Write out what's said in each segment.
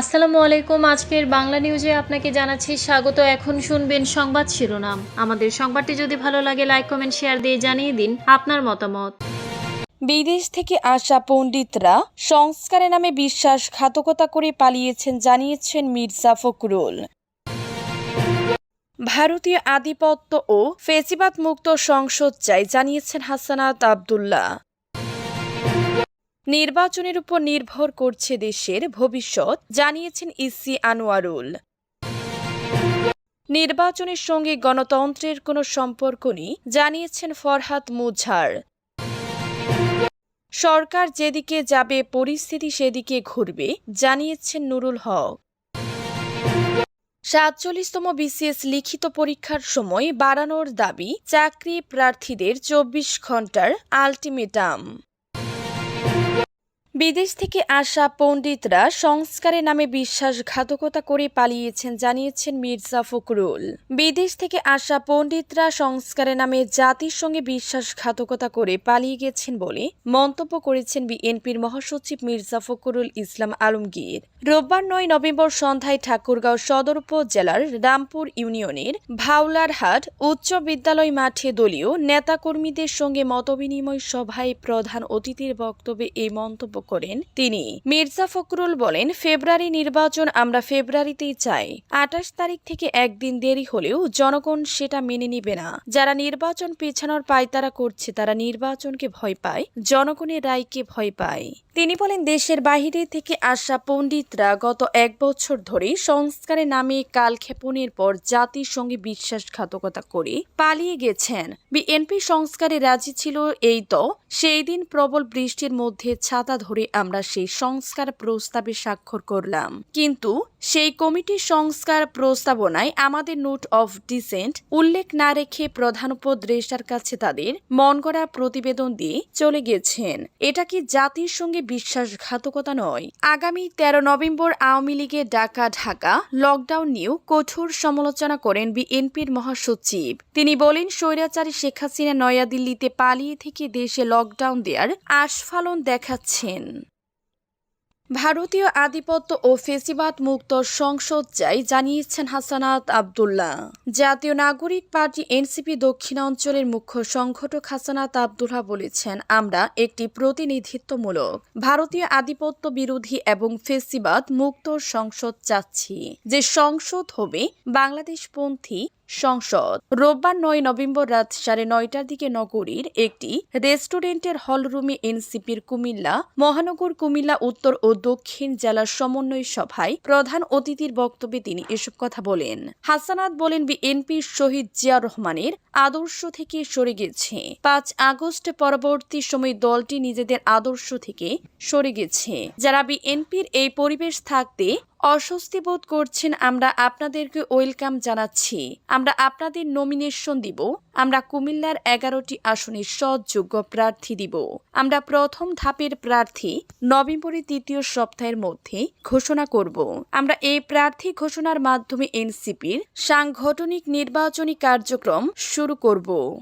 আসসালামু আলাইকুম। আজকের বাংলা নিউজে আপনাকে জানাচ্ছি স্বাগত। এখন শুনবেন সংবাদ শিরোনাম। আমাদের সংবাদটি যদি ভালো লাগে লাইক কমেন্ট শেয়ার দিয়ে জানিয়ে দিন আপনার মতামত। বিদেশ থেকে আসা পণ্ডিতরা সংস্কারের নামে বিশ্বাসঘাতকতা করে পালিয়েছেন জানিয়েছেন মির্জা ফখরুল। ভারতীয় আধিপত্য ও ফেসিবাদ মুক্ত সংসদ চাই, জানিয়েছেন হাসানাত আবদুল্লাহ। নির্বাচনের উপর নির্ভর করছে দেশের ভবিষ্যৎ, জানিয়েছেন ইসি আনোয়ারুল। নির্বাচনের সঙ্গে গণতন্ত্রের কোনো সম্পর্ক নেই, জানিয়েছেন ফরহাদ মুঝার। সরকার যেদিকে যাবে, পরিস্থিতি সেদিকে ঘুরবে, জানিয়েছেন নুরুল হক। সাতচল্লিশতম বিসিএস লিখিত পরীক্ষার সময় বাড়ানোর দাবি, চাকরি প্রার্থীদের চব্বিশ ঘণ্টার আলটিমেটাম। বিদেশ থেকে আসা পণ্ডিতরা সংস্কারের নামে বিশ্বাসঘাতকতা করে পালিয়েছেন, জানিয়েছেন মির্জা ফখরুল। বিদেশ থেকে আসা পণ্ডিতরা সংস্কারের নামে জাতির সঙ্গে বিশ্বাসঘাতকতা করে পালিয়ে গেছেন বলে মন্তব্য করেছেন বিএনপির মহাসচিব মির্জা ফখরুল ইসলাম আলমগীর। রোববার নয় নভেম্বর সন্ধ্যায় ঠাকুরগাঁও সদর উপজেলার রামপুর ইউনিয়নের ভাওলারহাট উচ্চ বিদ্যালয় মাঠে দলীয় নেতাকর্মীদের সঙ্গে মতবিনিময় সভায় প্রধান অতিথির বক্তব্যে এই মন্তব্য করেন তিনি। মির্জা ফখরুল বলেন, ফেব্রুয়ারি নির্বাচন আমরা ফেব্রুয়ারিতেই চাই। আঠাশ তারিখ থেকে একদিন দেরি হলেও জনগণ সেটা মেনে নিবে না। যারা নির্বাচন পেছানোর পায়তারা করছে, তারা নির্বাচনকে ভয় পায়, জনগণের রায়কে ভয় পায়। তিনি বলেন, দেশের বাহিরে থেকে আসা পণ্ডিতরা গত এক বছর ধরে সংস্কারের নামে কালক্ষেপণের পর জাতির সঙ্গে বিশ্বাসঘাতকতা করে পালিয়ে গেছেন। বিএনপি সংস্কারে রাজি ছিল এই তো, সেই দিন প্রবল বৃষ্টির মধ্যে ছাতা ধরে আমরা সেই সংস্কার প্রস্তাবে স্বাক্ষর করলাম। কিন্তু সেই কমিটির সংস্কার প্রস্তাবনায় আমাদের নোট অফ ডিসেন্ট উল্লেখ না রেখে প্রধান উপদেষ্টার কাছে তাদের মন গড়া প্রতিবেদন দিয়ে চলে গেছেন। এটা কি জাতির সঙ্গে বিশ্বাসঘাতকতা নয়? আগামী তেরো নভেম্বর আওয়ামী লীগের ডাকা ঢাকা লকডাউন নিয়েও কঠোর সমালোচনা করেন বিএনপির মহাসচিব। তিনি বলেন, স্বৈরাচারী শেখ হাসিনা নয়াদিল্লিতে পালিয়ে থেকে দেশে লকডাউন দেওয়ার আস্ফালন দেখাচ্ছেন। ভারতীয় আধিপত্য ও ফেসিবাদ মুক্ত সংসদ চাই জানিয়েছেন হাসানাত আবদুল্লাহ। জাতীয় নাগরিক পার্টি এনসিপি দক্ষিণাঞ্চলের মুখ্য সংগঠক হাসানাত আবদুল্লাহ বলেছেন, আমরা একটি প্রতিনিধিত্বমূলক, ভারতীয় আধিপত্য বিরোধী এবং ফেসিবাদ মুক্ত সংসদ চাচ্ছি। যে সংসদ হবে বাংলাদেশপন্থী সংসদ। রোববার নয় নভেম্বর রাত সাড়ে নয়টার দিকে নগরীর একটি রেস্টুরেন্টের হলরুমে এনসিপির কুমিল্লা, মহানগর কুমিল্লা উত্তর ও দক্ষিণ জেলার সমন্বয় সভায় প্রধান অতিথির বক্তব্যে তিনি এসব কথা বলেন। হাসানাত বলেন, বিএনপির শহীদ জিয়া রহমানের আদর্শ থেকে সরে গেছে। পাঁচ আগস্ট পরবর্তী সময় দলটি নিজেদের আদর্শ থেকে সরে গেছে। যারা বিএনপির এই পরিবেশ থাকতে অস্বস্তি বোধ করছেন আমরা আপনাদেরকে ওয়েলকাম জানাচ্ছি। আমরা আপনাদের নমিনেশন দিব। আমরা কুমিল্লার এগারোটি আসনে সৎযোগ্য প্রার্থী দিব। আমরা প্রথম ধাপের প্রার্থী নভেম্বরের তৃতীয় সপ্তাহের মধ্যে ঘোষণা করব। আমরা এই প্রার্থী ঘোষণার মাধ্যমে এনসিপির সাংগঠনিক নির্বাচনী কার্যক্রম শুরু করব।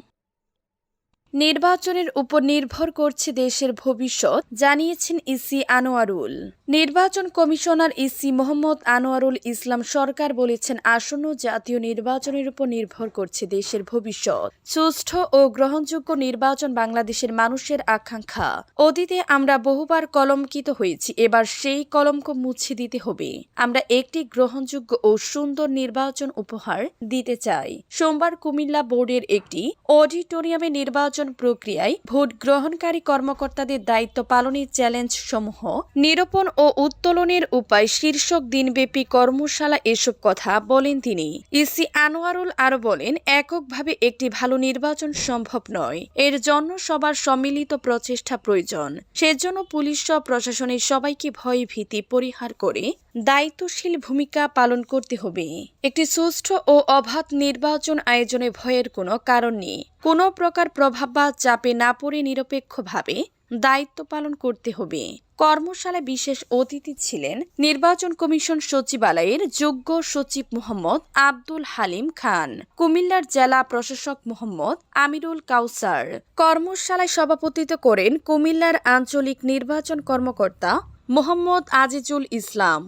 নির্বাচনের উপর নির্ভর করছে দেশের ভবিষ্যৎ, জানিয়েছেন ইসি আনোয়ারুল। নির্বাচন কমিশনার ইসি মোহাম্মদ আনোয়ারুল ইসলাম সরকার বলেছেন, আসন্ন জাতীয় নির্বাচনের উপর নির্ভর করছে দেশের ভবিষ্যৎ। সুষ্ঠু ও গ্রহণযোগ্য নির্বাচন বাংলাদেশের মানুষের আকাঙ্ক্ষা। অতীতে আমরা বহুবার কলঙ্কিত হয়েছি, এবার সেই কলঙ্ক মুছে দিতে হবে। আমরা একটি গ্রহণযোগ্য ও সুন্দর নির্বাচন উপহার দিতে চাই। সোমবার কুমিল্লা বোর্ডের একটি অডিটোরিয়ামে নির্বাচন প্রক্রিয়ায় ভোট গ্রহণকারী কর্মকর্তাদের দায়িত্ব পালনের চ্যালেঞ্জ সমূহ নিরূপণ ও উত্তোলনের উপায় শীর্ষক দিনব্যাপী কর্মশালা এসব কথা বলেন তিনি। ইসি আনোয়ারুল আরও বলেন, এককভাবে একটি ভালো নির্বাচন সম্ভব নয়। এর জন্য সবার সম্মিলিত প্রচেষ্টা প্রয়োজন। সেজন্য পুলিশ সহ প্রশাসনের সবাইকে ভয় ভীতি পরিহার করে দায়িত্বশীল ভূমিকা পালন করতে হবে। একটি সুষ্ঠু ও অবাধ নির্বাচন আয়োজনে ভয়ের কোনো কারণ নেই। কোনো প্রকার প্রভাব বা চাপে না পড়ে নিরপেক্ষভাবে দায়িত্ব পালন করতে হবে। কর্মশালায় বিশেষ অতিথি ছিলেন নির্বাচন কমিশন সচিবালয়ের যোগ্য সচিব মোহাম্মদ আব্দুল হালিম খান, কুমিল্লার জেলা প্রশাসক মোহাম্মদ আমিরুল কাউসার। কর্মশালায় সভাপতিত্ব করেন কুমিল্লার আঞ্চলিক নির্বাচন কর্মকর্তা মোহাম্মদ আজিজুল ইসলাম।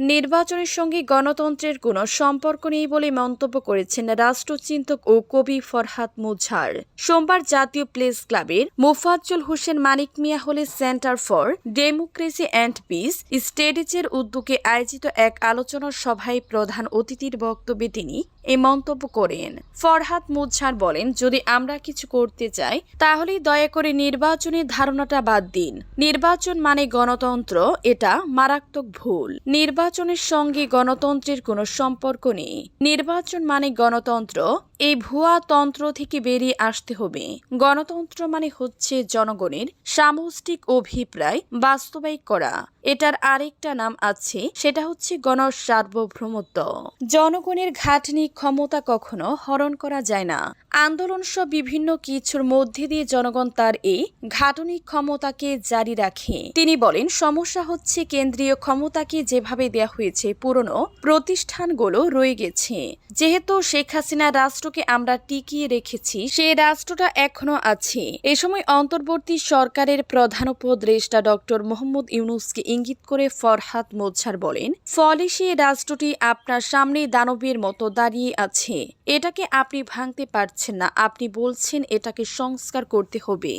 নির্বাচনের সঙ্গে গণতন্ত্রের কোনো সম্পর্ক নেই বলে মন্তব্য করেছেন রাষ্ট্রচিন্তক ও কবি ফরহাদ মুজার। সোমবার জাতীয় প্লেস ক্লাবের মোফাজ্জল হোসেন মানিক মিয়া হলে centre for democracy and peace স্টেডিজের উদ্যোগে আয়োজিত এক আলোচনা সভায় প্রধান অতিথির বক্তব্যে তিনি এই মন্তব্য করেন। ফরহাদ মুঝার বলেন, যদি আমরা কিছু করতে চাই তাহলে দয়া করে নির্বাচনের ধারণাটা বাদ দিন। নির্বাচন মানে গণতন্ত্র, এটা মারাত্মক ভুল। নির্বাচনের সঙ্গে গণতন্ত্রের কোনো সম্পর্ক নেই। নির্বাচন মানে গণতন্ত্র, এই ভুয়া তন্ত্র থেকে বেরিয়ে আসতে হবে। গণতন্ত্র মানে হচ্ছে জনগণের সামষ্টিক অভিপ্রায় বাস্তবায়িত করা। এটার আরেকটা নাম আছে, সেটা হচ্ছে গণ সার্বভৌমত্ব। জনগণের ঘাটনি ক্ষমতা কখনো হরণ করা যায় না। আন্দোলন সহ বিভিন্ন কিছুর মধ্যে দিয়ে জনগণ তার এই ঘাটনিক ক্ষমতাকে জারি রাখে। তিনি বলেন, সমস্যা হচ্ছে কেন্দ্রীয় ক্ষমতাকে যেভাবে দেয়া হয়েছে, পুরনো প্রতিষ্ঠানগুলো রয়ে গেছে। যেহেতু শেখ হাসিনা রাষ্ট্রকে আমরা টিকিয়ে রেখেছি সেই রাষ্ট্রটা এখনও আছে। এ সময় অন্তর্বর্তী সরকারের প্রধান উপদেষ্টা ডক্টর মোহাম্মদ ইউনুসকে ইঙ্গিত করে ফরহাদ মোচ্ছার বলেন, ফলে সে রাষ্ট্রটি আপনার সামনে দানবের মতো দাঁড়িয়ে আছে। এটাকে আপনি ভাঙতে পারছেন না। আপনি বলছেন এটাকে সংস্কার করতে হবে।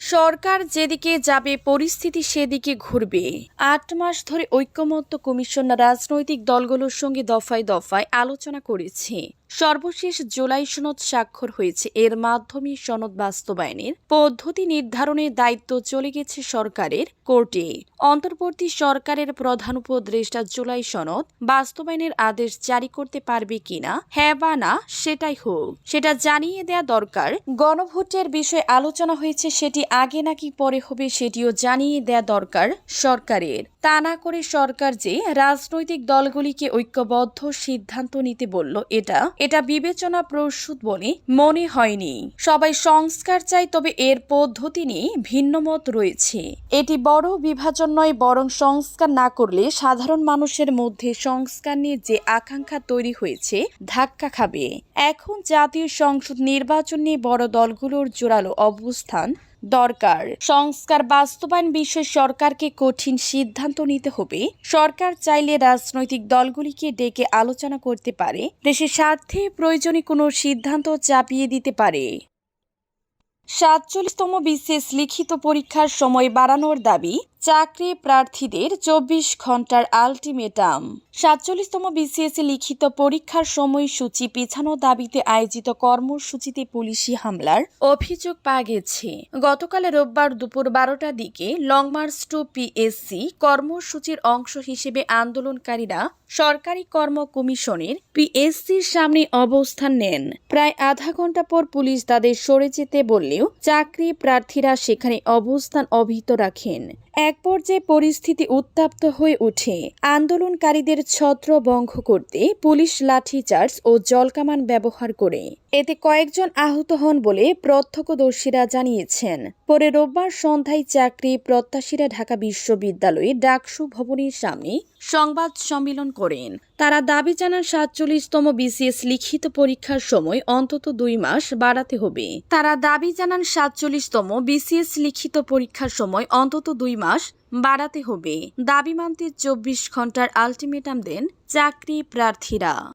সরকার যেদিকে যাবে, পরিস্থিতি সেদিকে ঘুরবে। আট মাস ধরে ঐক্যমত্য কমিশন রাজনৈতিক দলগুলোর সঙ্গে দফায় দফায় আলোচনা করেছে। সর্বশেষ জুলাই সনদ স্বাক্ষর হয়েছে। এর মাধ্যমে সনদ বাস্তবায়নের পদ্ধতি নির্ধারণের দায়িত্ব চলে গেছে সরকারের কোর্টে। অন্তর্বর্তী সরকারের প্রধান উপদেষ্টা জুলাই সনদ বাস্তবায়নের আদেশ জারি করতে পারবে কিনা হ্যাঁ বা না, সেটাই হোক। সেটা জানিয়ে দেয়া দরকার। গণভোটের বিষয়ে আলোচনা হয়েছে, সেটি আগে নাকি পরে হবে সেটিও জানিয়ে দেয়া দরকার সরকারের। তা না করে সরকার যে রাজনৈতিক দলগুলিকে ঐক্যবদ্ধ সিদ্ধান্ত নিতে বলল, এটা এটা বিবেচনা প্রসূত বলে মনে হয়নি। সবাই সংস্কার চাই তবে এর পদ্ধতি নিয়ে ভিন্নমত রয়েছে। এটি বড় বিভাজন নয়, বরং সংস্কার না করলে সাধারণ মানুষের মধ্যে সংস্কার নিয়ে যে আকাঙ্ক্ষা তৈরি হয়েছে, ধাক্কা খাবে। এখন জাতীয় সংসদ নির্বাচন নিয়ে বড় দলগুলোর জোরালো অবস্থান দরকার। সংস্কার বাস্তবায়ন বিষয়ে সরকারকে কঠিন সিদ্ধান্ত নিতে হবে। সরকার চাইলে রাজনৈতিক দলগুলিকে ডেকে আলোচনা করতে পারে। দেশের স্বার্থে প্রয়োজনে কোনো সিদ্ধান্ত চাপিয়ে দিতে পারে। সাতচল্লিশতম বিশেষ লিখিত পরীক্ষার সময় বাড়ানোর দাবি চাকরি প্রার্থীদের চব্বিশ ঘণ্টার আলটিমেটাম। সাতচল্লিশতম বিসিএস লিখিত পরীক্ষার সময়সূচি পিছানো দাবিতে আয়োজিত কর্মসূচিতে পুলিশি হামলার অভিযোগ পাওয়া গেছে। গতকাল রোববার দুপুর বারোটার দিকে লং মার্চ টু পিএসসি কর্মসূচির অংশ হিসেবে আন্দোলনকারীরা সরকারি কর্ম কমিশনের পিএসসির সামনে অবস্থান নেন। প্রায় আধা ঘণ্টা পর পুলিশ তাদের সরে যেতে বললেও চাকরি প্রার্থীরা সেখানে অবস্থান অভিহিত রাখেন। এক পর্যায়ে পরিস্থিতি উত্তাপ্ত হয়ে উঠে আন্দোলনকারীদের ছত্রভঙ্গ করতে পুলিশ লাঠিচার্জ ও জলকামান ব্যবহার করে। এতে কয়েকজন আহত হন বলে প্রত্যক্ষদর্শীরা জানিয়েছেন। পরে রোববার সন্ধ্যায় চাকরি প্রত্যাশীরা ঢাকা বিশ্ববিদ্যালয়ে ডাকসু ভবনের সামনে সংবাদ সম্মেলন করেন। তারা দাবি জানান সাতচল্লিশতম বিসিএস লিখিত পরীক্ষার সময় অন্তত দুই মাস বাড়াতে হবে। তারা দাবি জানান সাতচল্লিশতম বিসিএস লিখিত পরীক্ষার সময় অন্তত দুই মাস বাড়াতে হবে। দাবি মানতে চব্বিশ ঘণ্টার আলটিমেটাম দেন চাকরি প্রার্থীরা।